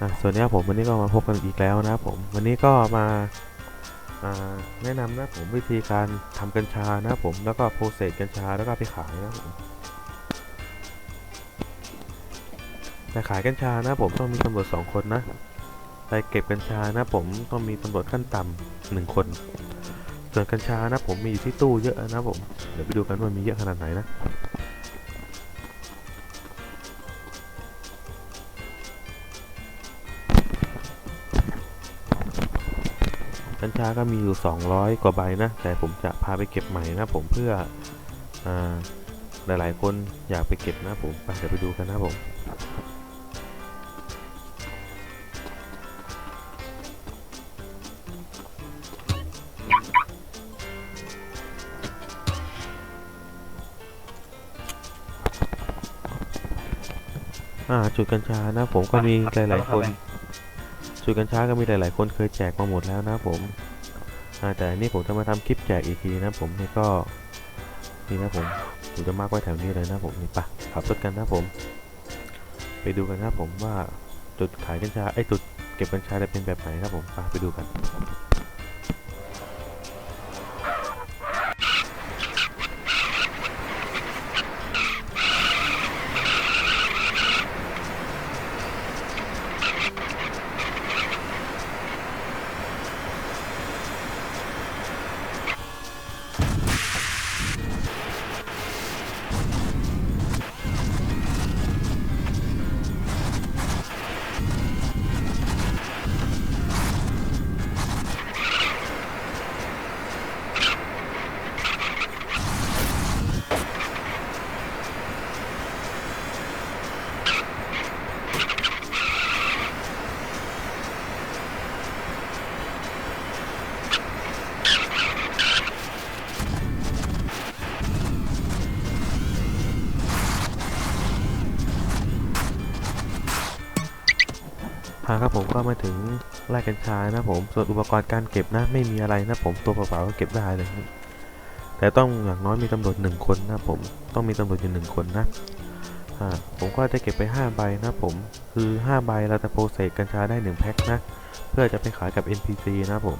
อะส่วนนี้ผมวันนี้ก็มาพบกันอีกแล้วนะครับผมวันนี้ก็มาาแนะนำนะผมวิธีการทำกัญชานะผมแล้วก็โปรเซสกัญชาแล้วก็ไปขายนะผมแต่ขายกัญชานะผมต้องมีตำรวจสองคนนะไปเก็บกัญชานะผมต้องมีตำรวจขั้นต่ำหนึ่งคน ส่วนกัญชานะผมมีอยู่ที่ตู้เยอะนะผมเดี๋ยวไปดูกันว่ามีเยอะขนาดไหนนะ ชาก็มีอยู่ 200 กว่าใบนะ แต่ผมจะพาไปเก็บใหม่นะผมเพื่ออาหลายๆ คนอยากไปเก็บนะผมไปเดี๋ยวไปดูกันนะผมอ่าจุดกัญชานะผมก็มีหลาย ๆ คนจุดกัญชาก็มีหลาย ๆ คนเคยแจกมาหมดแล้วนะผม อ่แต่อันนี่ผมจะมาทำคลิปแจกอีกทีนะผมนี่ก็นี่นะผมผมจะมากไว้แถวนี้เลยนะผมนี่ปะขับรถกันนะผม ไปดูกันนะผมว่าจุดขายกัญชาไอ้จุดเก็บกัญชาจะเป็นแบบไหนนะผมไปไปดูกัน พาครับผมก็มาถึงไร่กัญชานะผมส่วนอุปกรณ์การเก็บนะไม่มีอะไรนะผมตัวเปล่าๆก็เก็บได้เลยแต่ต้องอย่างน้อยมีตำรวจหนึ่งคนนะผมต้องมีตำรวจอยู่หนึ่งคนนะผมก็จะเก็บไป 5 ใบนะผมคือ 5 ใบเราจะโปรเซสกัญชาได้ 1 แพ็คนะ เพื่อจะไปขายกับ NPC นะผม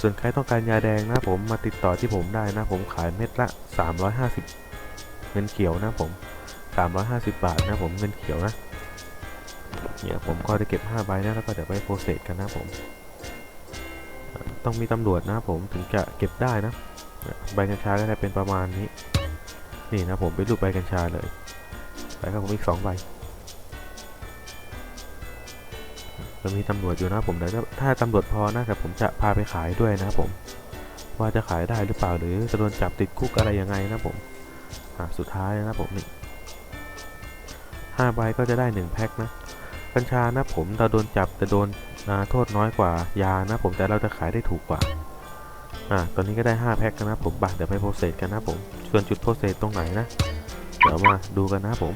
ส่วนใครต้องการยาแดงนะผมมาติดต่อที่ผมได้นะ ผมขายเม็ดละ 350 เงินเขียวนะผม 350 บาทนะผมเงินเขียวนะ เนี่ยผมก็จะเก็บ5ใบนะแล้วก็เดี๋ยวไปโปรเซสกันนะผมต้องมีตำรวจนะผมถึงจะเก็บได้นะใบกัญชาก็จะเป็นประมาณนี้ นี่นะผมเป็นรูปใบกัญชาเลยไปครับผมอีก2ใบจะมีตำรวจอยู่นะผมเดี๋ยวถ้าตำรวจพอนะแต่ผมจะพาไปขายด้วยนะผม ว่าจะขายได้หรือเปล่าหรือจะโดนจับติดคุกอะไรยังไงนะผมสุดท้ายนะผมนี่ห้าใบก็จะได้หนึ่งแพ็คนะ กัญชานะผมเราโดนจับจะโดนโทษน้อยกว่ายานะผมแต่เราจะขายได้ถูกกว่าอ่าตอนนี้ก็ได้ 5 แพ็คกันนะผมบัเดี๋ยวไปโปรเซสกันนะผม ส่วนจุดโปรเซสตรงไหนนะ เดี๋ยวมาดูกันนะผม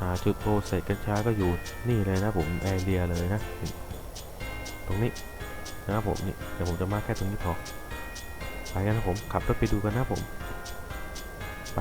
อ่าจุดโปรเซสกัญชาก็อยู่นี่เลยนะผมแอเรียเลยนะ ตรงนี้นะครับผมนี่เดี๋ยวผมจะมาแค่ตรงนี้พอไปกันนะผมขับรถไปดูกันนะผม ไป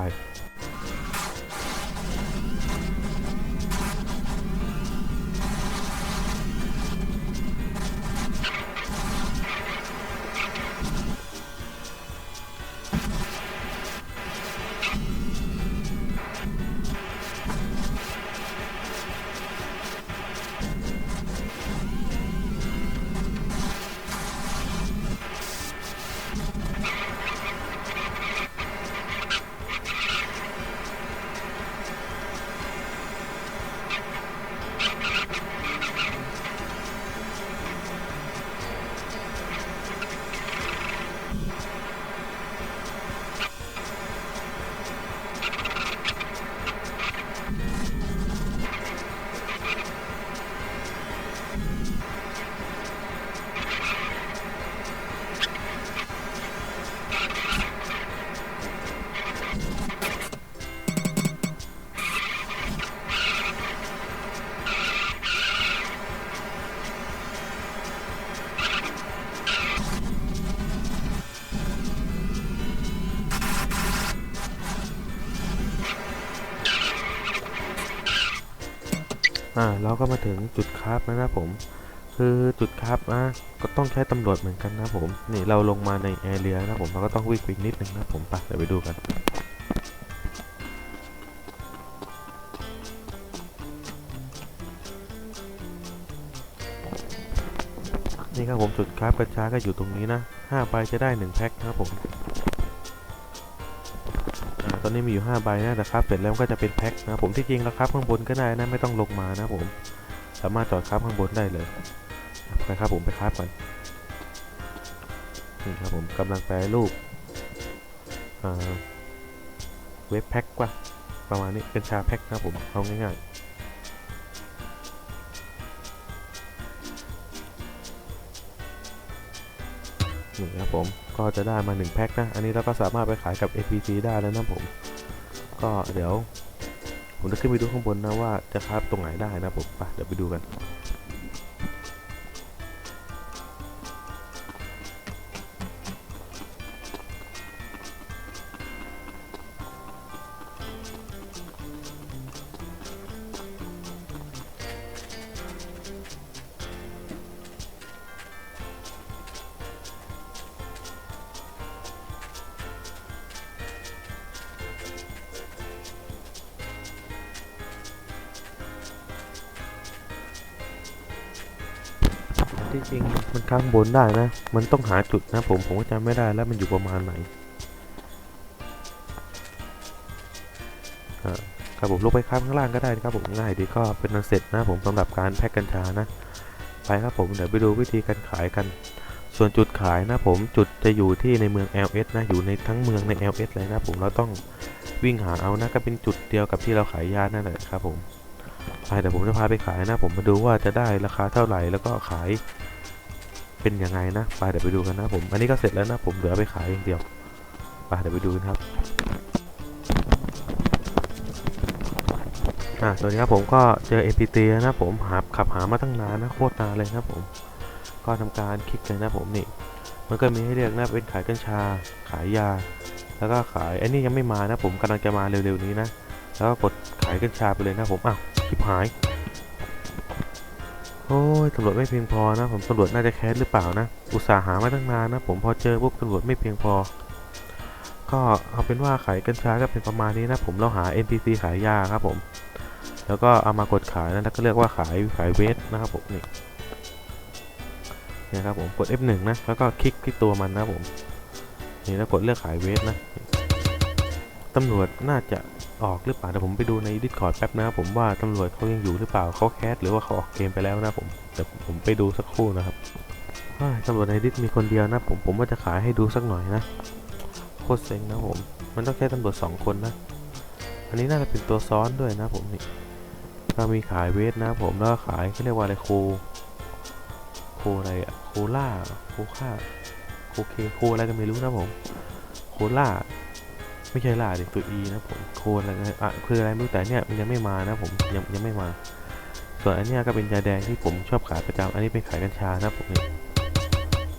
อ่าเราก็มาถึงจุดคราฟแล้วนะผม คือจุดคราฟนะก็ต้องใช้ตำรวจเหมือนกันนะผม นี่เราลงมาในแอเรียนะผมเราก็ต้องวิ่งไปอีกนิดนึงนะผมไปเดี๋ยวไปดูกันนี่ครับผมจุดคราฟกระชาก็อยู่ตรงนี้นะ5ใบจะได้ 1 แพ็คนะครับผม อ่าตอนนี้มีอยู่5ใบนะแต่ครับเสร็จแล้วก็จะเป็นแพ็คนะผมที่จริงแล้วครับข้างบนก็ได้นะไม่ต้องลงมานะผมสามารถจอดครับข้างบนได้เลยไปครับผมไปครับกันนี่ครับผมกำลังแปรรูปเว็บแพ็คกว่าประมาณนี้เป็นชาแพ็คนะครับผมเอาง่ายๆ นี่ครับผมก็จะได้มา1แพ็คนะอันนี้เราก็สามารถไปขายกับ APC ได้แล้วนะผม ก็เดี๋ยวผมจะขึ้นไปดูข้างบนนะว่าจะคราฟตรงไหนได้นะผมไปเดี๋ยวไปดูกัน ที่จริงมันข้างบนได้นะ มันต้องหาจุดนะผม ผมก็จำไม่ได้แล้วมันอยู่ประมาณไหนครับผมลงไปข้างข้างล่างก็ได้นะครับผมง่ายดีก็เป็นอันเสร็จนะผมสำหรับการแพ็กกัญชานะ ไปครับผมเดี๋ยวไปดูวิธีการขายกัน ส่วนจุดขายนะผมจุดจะอยู่ที่ในเมือง LS นะอยู่ในทั้งเมืองใน LS เลยนะผมเราต้องวิ่งหาเอานะก็เป็นจุดเดียวกับที่เราขายยานั่นแหละครับผม ไปเดี๋ยวผมจะพาไปขายนะ ผมมาดูว่าจะได้ราคาเท่าไหร่แล้วก็ขายเป็นยังไงนะไปเดี๋ยวไปดูกันนะผมอันนี้ก็เสร็จแล้วนะผมเหลือไปขายอย่างเดียวไปเดี๋ยวไปดูกันครับอะสวัสดีครับผมก็เจอ APT นะผมหาขับหามาตั้งนานนะโคตรนานเลยครับผม ก็ทำการคลิกเลยนะผมนี่มันก็มีให้เลือกนะเป็นขายกัญชา ขายยา แล้วก็ขายไอ้นี่ยังไม่มานะผมกำลังจะมาเร็วๆนี้นะแล้วก็กดขายกัญชาไปเลยนะผมอ้าว ชิบหาย โอ้ยตำรวจไม่เพียงพอนะ ผมตำรวจน่าจะแคสหรือเปล่านะ อุตส่าห์หามาตั้งนานนะ ผมพอเจอปุ๊บตำรวจไม่เพียงพอ ก็เอาเป็นว่าขายกัญชาก็เป็นประมาณนี้นะ ผมเราหา NPC ขายยาครับผม แล้วก็เอามากดขายนะแล้วก็เรียกว่าขายขายเวทนะครับผมนี่นี่ยครับผมกด F1 นะ แล้วก็คลิกที่ตัวมันนะผม นี่แล้วกดเลือกขายเวทนะ ตำรวจน่าจะ ออกหรือเปล่าเดี๋ยวผมไปดูใน Discord แป๊บนะครับผมว่าตำรวจเขายังอยู่หรือเปล่าเขาแคสหรือว่าเขาออกเกมไปแล้วนะผมเดี๋ยวผมไปดูสักครู่นะครับตำรวจในดิสมีคนเดียวนะผมผมว่าจะขายให้ดูสักหน่อยนะโคตรเซ็งนะผม มันต้องใช้ตำรวจสองคนนะ อันนี้น่าจะเป็นตัวซ้อนด้วยนะผมนี่ก็มีขายเวทนะผมแล้วก็ขายเขาเรียกว่าอะไรโคโคอะไรอะโคล่าโคค่าโคเคโคอะไรก็ไม่รู้นะผม โคล่า ไม่ใช่ล่าเด็กตัว E นะผมโคนอะไรนะอะคืออะไรไม่รู้แต่เนี่ยมันยังไม่มานะผมยังยังไม่มา ส่วนอันเนี้ยก็เป็นยาแดงที่ผมชอบขายประจำอันนี้เป็นขายกัญชานะผมนี่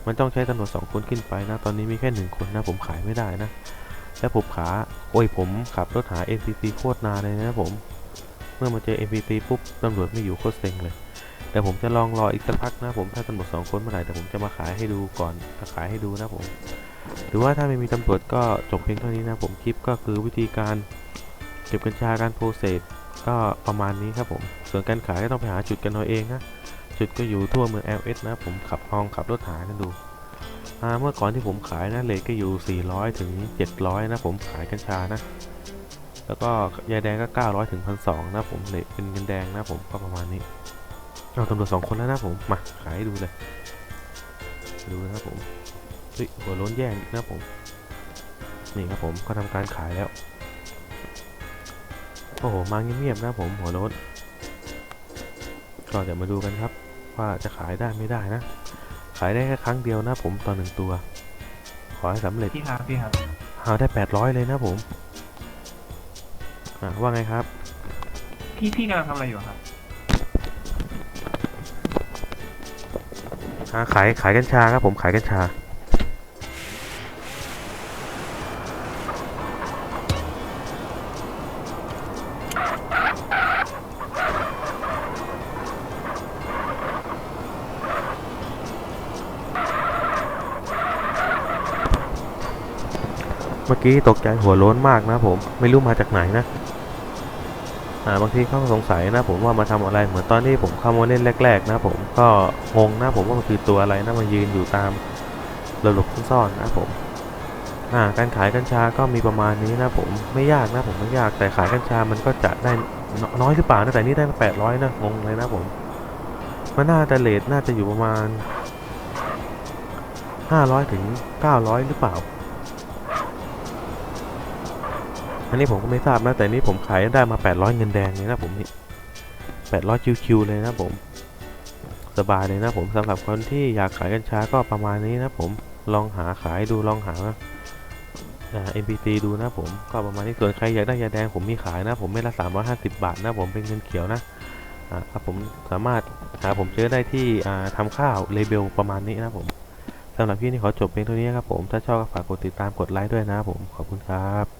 มันต้องใช้ตำรวจสองคนขึ้นไปนะ ตอนนี้มีแค่หนึ่งคนนะผมขายไม่ได้นะ แล้วผมขาโอ้ยผมขับรถหา NPC โคตรนานเลยนะผม เมื่อมาเจอ NPC ปุ๊บตำรวจไม่อยู่โคตรเซ็งเลย แต่ผมจะลองรออีกสักพักนะผมถ้าตำรวจสองคนเมื่อไหร่แต่ผมจะมาขายให้ดูก่อนจะขายให้ดูนะผม หรือว่าถ้าไม่มีตำรวจก็จบเพียงเท่านี้นะผมคลิปก็คือวิธีการเก็บกัญชาการโปรเซสก็ประมาณนี้ครับผม ส่วนการขายก็ต้องไปหาจุดกันเอาเองนะจุดก็อยู่ทั่วเมือง LS นะผมขับลองขับรถหากันดูเมื่อก่อนที่ผมขายนะเลทก็อยู่ 400 ถึง 700 นะผมขายกัญชานะ แล้วก็ยาแดงก็ 900 ถึง 1,200 นะผมเลทเป็นเงินแดงนะผมก็ประมาณนี้ เอาตำรวจสองคนแล้วนะผม มา ขายให้ดูเลย ดูนะครับผมเฮ้ยหัวโล้นแย่งอีกนะผม นี่ครับผมก็ทำการขายแล้ว โอ้โห มาเงียบๆนะผมหัวโล้นก็เดี๋ยวมาดูกันครับ ว่าจะขายได้ไม่ได้นะ ขายได้แค่ครั้งเดียวนะผมต่อหนึ่งตัว ขอให้สำเร็จพี่ครับพี่ครับหาได้800เลยนะผม อะว่าไงครับ พี่พี่กำลังทำอะไรอยู่ครับ อ่าขายขายกัญชาครับผมขายกัญชาเมื่อกี้ตกใจหัวโล้นมากนะผมไม่รู้มาจากไหนนะ บางทีเขาก็สงสัยนะผมว่ามาทำอะไรเหมือนตอนที่ผมเข้ามาเล่นแรก ๆ นะผมก็งงนะผมว่ามันคือตัวอะไรนะมายืนอยู่ตามหลบๆซ่อนๆนะผมอ่าการขายกัญชาก็มีประมาณนี้นะผมไม่ยากนะผมไม่ยากแต่ขายกัญชามันก็จะได้นน้อยหรือเปล่านะแต่นี่ได้มาแปดร้อยนะงงเลยนะผมมันน่าจะเลทน่าจะอยู่ประมาณห้าร้อยถึงเก้าร้อยหรือเปล่า อันนี้ผมก็ไม่ทราบนะ แต่นี่ผมขายได้มา 800 เงินแดงเลยนะผมนี่800คิวๆเลยนะผม สบายเลยนะผมสำหรับคนที่อยากขายกัญชาก็ประมาณนี้นะผมลองหาขายดูลองหาอ่า MPT ดูนะผมก็ประมาณนี้ส่วนใครอยากได้ยาแดงผมมีขายนะ ผมไม่ละ350 บาทนะผมเป็นเงินเขียวนะอ่าครับผมสามารถหาผมเจอได้ที่อ่าทำข้าวเลเบลประมาณนี้นะผมสำหรับพี่นี่ขอจบเพียงเท่านี้ครับผม ถ้าชอบก็ฝากกดติดตามกดไลค์ด้วยนะผม ขอบคุณครับ